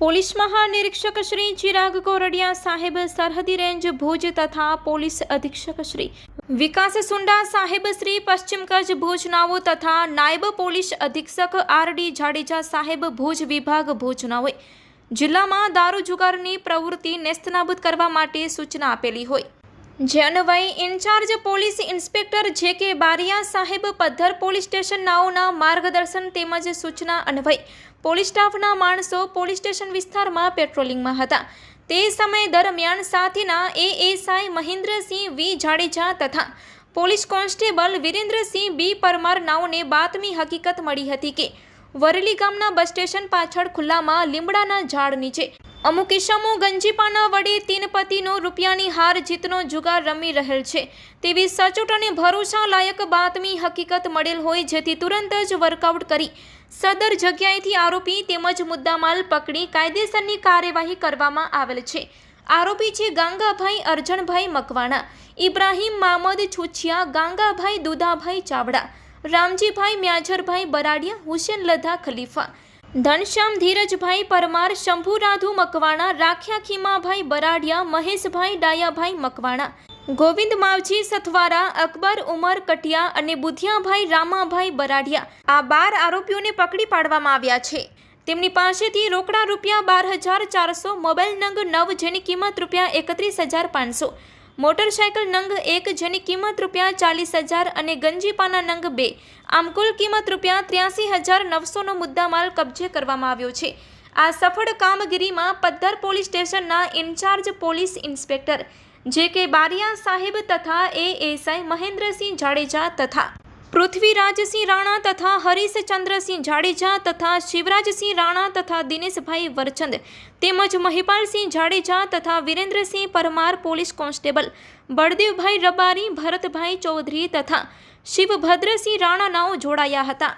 Police મહાનિરીક્ષક શ્રી ચિરાગ કોરડિયા સાહેબ સરહદી રેન્જ ભુજ તથા પોલીસ અધિક્ષક શ્રી વિકાસ સુંડા સાહેબ શ્રી પશ્ચિમ કચ્છ ભુજ તથા નાયબ પોલીસ અધિક્ષક આર ડી જાડેજા સાહેબ ભુજ વિભાગ ભુજ જિલ્લામાં દારૂ જુગારની પ્રવૃત્તિ નેસ્તનાબૂદ કરવા માટે સૂચના આપેલી હોય. જે in charge police inspector J K Bariya સાહેબ પદ્ધર પોલીસ સ્ટેશન નાઓના માર્ગદર્શન તેમજ સૂચના અન્વયે પોલીસ સ્ટાફના માણસો પોલીસ સ્ટેશન વિસ્તારમાં પેટ્રોલિંગમાં હતા. તે સમય દરમિયાન સાથીના એએસઆઈ મહેન્દ્રસિંહ વી જાડેજા તથા police constable Virendrasinh B Parmar નાઓને બાતમી હકીકત મળી હતી કે વરેલી ગામના બસ સ્ટેશન પાછળ ખુલ્લામાં લીમડાના ઝાડ નીચે. અમુક ઇસમો ગંજીપાના વડે તીન પતિનો રૂપિયાની હાર જીતનો જુગાર રમી રહેલ છે. તેવી સચોટ અને ભરોસા લાયક બાતમી હકીકત મળેલ હોય જેથી તુરંત જ વર્કઆઉટ કરી સદર જગ્યાએથી આરોપી તેમજ મુદ્દામાલ પકડી કાયદેસરની કાર્યવાહી કરવામાં આવેલ છે. આરોપી છે ગાંગાભાઈ અરજણભાઈ મકવાણા, ઇબ્રાહીમ મામદ છુછિયા, ગાંગાભાઈ દુદાભાઈ ચાવડા રામજીભાઈ મ્યાજરભાઈ બરાડિયા, હુસેન લધા ખલીફા, ધનશ્યામ ધીરજભાઈ પરમાર, શંભુ રાધુ મકવાણા, રાખ્યા ખીમાભાઈ બરાડિયા, મહેશભાઈ ડાયાભાઈ મકવાણા, ગોવિંદ માવજી સથવારા, અકબર ઉમર કટિયા અને બુધિયાભાઈ રામાભાઈ બરાડિયા આ બાર આરોપીઓને પકડી પાડવામાં આવ્યા છે. તેમની પાસેથી રોકડા રૂપિયા બાર હજાર ચારસો, મોબાઈલ નંગ નવ જેની કિંમત રૂપિયા એકત્રીસ હજાર પાંચસો મોટરસાયકલ નંગ એક જેની કિંમત રૂપિયા ચાલીસ હજાર અને ગંજીપાના નંગ બે. આમ કુલ કિંમત રૂપિયા ત્ર્યાસી હજાર નવસોનો મુદ્દામાલ કબજે કરવામાં આવ્યો છે. આ સફળ કામગીરીમાં પદ્ધર પોલીસ સ્ટેશનના in charge police inspector J K Bariya સાહેબ તથા એએસઆઈ મહેન્દ્રસિંહ જાડેજા તથા પૃથ્વીરાજસિંહ રાણા તથા હરીશચંદ્રસિંહ જાડેજા તથા શિવરાજસિંહ રાણા તથા દિનેશભાઈ વરચંદ તેમજ મહિપાલસિંહ જાડેજા તથા વિરેન્દ્રસિંહ પરમાર પોલીસ કોન્સ્ટેબલ, બળદેવભાઈ રબારી, ભરતભાઈ ચૌધરી તથા શિવભદ્રસિંહ રાણાનાઓ જોડાયા હતા.